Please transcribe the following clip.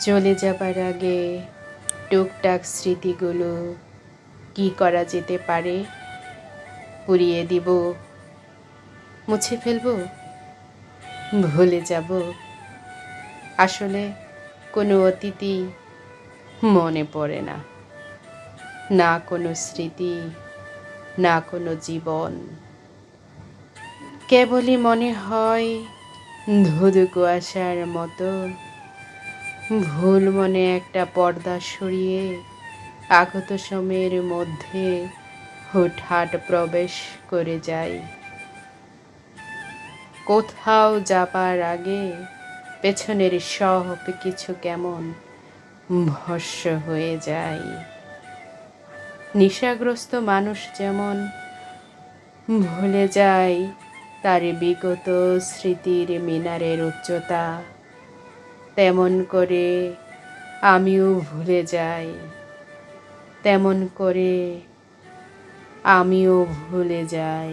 চলে যাবার আগে টুকটাক স্মৃতিগুলো কি করা যেতে পারে পুড়িয়ে দিব, মুছে ফেলব, ভুলে যাব। আসলে কোনো অতিথি মনে পড়ে না। না কোনো স্মৃতি, না কোনো জীবন। কেবলই মনে হয় ধুধু কুয়াশার মতো ভুল মনে একটা পর্দা সরিয়ে আগত সময়ের মধ্যে হুটহাট প্রবেশ করে যাই। কোথাও যাবার আগে পেছনের সব কিছু কেমন ভস্য হয়ে যায়। নেশাগ্রস্ত মানুষ যেমন ভুলে যায়, তার বিগত স্মৃতির মিনারের উচ্চতা তেমন করে আমিও ভুলে যাই। তেমন করে আমিও ভুলে যাই।